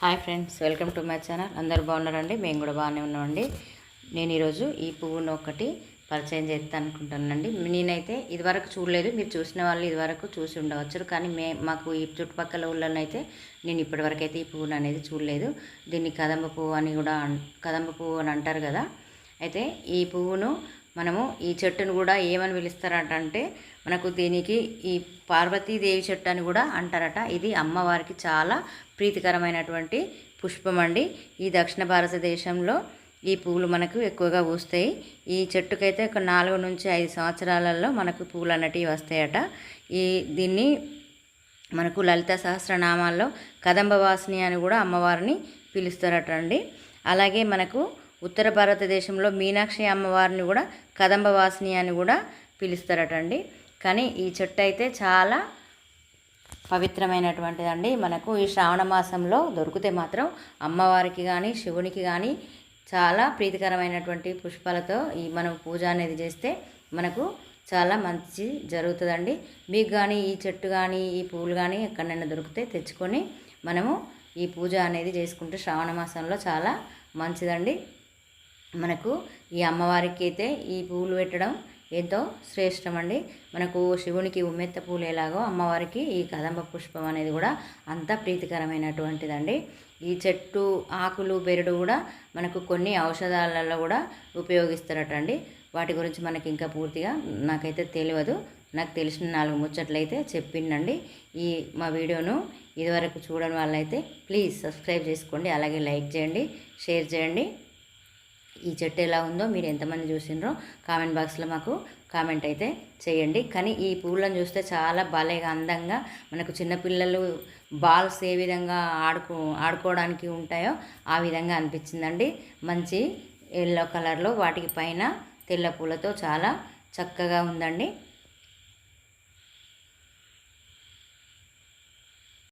Hi friends welcome to my channel. అందరు బాగున్నారండి? మేము కూడా బాగానే ఉన్నామండి. నేను ఈరోజు ఈ పువ్వును ఒకటి పరిచయం చేస్తాను అనుకుంటానండి నేనైతే ఇదివరకు చూడలేదు మీరు చూసిన వాళ్ళు ఇదివరకు చూసి ఉండవచ్చు. కానీ మే మాకు ఈ చుట్టుపక్కల ఊళ్ళోనైతే నేను ఇప్పటివరకు అయితే ఈ పువ్వును అనేది చూడలేదు. దీన్ని కదంబ పువ్వు అని కూడా కదంబ పువ్వు అని అంటారు కదా. అయితే ఈ పువ్వును మనము ఈ చెట్టును కూడా ఏమని పిలుస్తారట అంటే మనకు దీనికి ఈ పార్వతీదేవి చెట్టు అని కూడా అంటారట. ఇది అమ్మవారికి చాలా ప్రీతికరమైనటువంటి పుష్పం అండి. ఈ దక్షిణ భారతదేశంలో ఈ పువ్వులు మనకు ఎక్కువగా పూస్తాయి. ఈ చెట్టుకైతే ఒక నాలుగు నుంచి ఐదు సంవత్సరాలలో మనకు పువ్వులు అన్నటివి వస్తాయట. ఈ దీన్ని మనకు లలిత సహస్రనామాల్లో కదంబవాసిని అని కూడా అమ్మవారిని పిలుస్తారట అండి. అలాగే మనకు ఉత్తర భారతదేశంలో మీనాక్షి అమ్మవారిని కూడా కదంబవాసిని అని కూడా పిలుస్తారటండి. కానీ ఈ చెట్టు అయితే చాలా పవిత్రమైనటువంటిదండి. మనకు ఈ శ్రావణ మాసంలో దొరికితే మాత్రం అమ్మవారికి కానీ శివునికి కానీ చాలా ప్రీతికరమైనటువంటి పుష్పాలతో ఈ మనం పూజ అనేది చేస్తే మనకు చాలా మంచి జరుగుతుందండి. మీకు కానీ ఈ చెట్టు కానీ ఈ పువ్వులు కానీ ఎక్కడైనా దొరికితే తెచ్చుకొని మనము ఈ పూజ అనేది చేసుకుంటే శ్రావణ మాసంలో చాలా మంచిదండి. మనకు ఈ అమ్మవారికి అయితే ఈ పూలు పెట్టడం ఎంతో శ్రేష్టం అండి మనకు శివునికి ఉమ్మెత్త పూలు ఎలాగో అమ్మవారికి ఈ కదంబ పుష్పం అనేది కూడా అంత ప్రీతికరమైనటువంటిదండి. ఈ చెట్టు ఆకులు బెరడు కూడా మనకు కొన్ని ఔషధాలలో కూడా ఉపయోగిస్తారట అండి వాటి గురించి మనకి ఇంకా పూర్తిగా నాకైతే తెలియదు. నాకు తెలిసిన నాలుగు ముచ్చట్లయితే చెప్పిండండి. ఈ మా వీడియోను ఇదివరకు చూడని వాళ్ళైతే ప్లీజ్ సబ్స్క్రైబ్ చేసుకోండి. అలాగే లైక్ చేయండి షేర్ చేయండి. ఈ చెట్టు ఎలా ఉందో మీరు ఎంతమంది చూసిండ్రో కామెంట్ బాక్స్లో మాకు కామెంట్ అయితే చేయండి. కానీ ఈ పువ్వులను చూస్తే చాలా భలేగా అందంగా మనకు చిన్నపిల్లలు బాల్స్ ఏ విధంగా ఆడుకో ఆడుకోవడానికి ఉంటాయో ఆ విధంగా అనిపించిందండి. మంచి ఎల్లో కలర్లో వాటికి పైన తెల్ల పూలతో చాలా చక్కగా ఉందండి.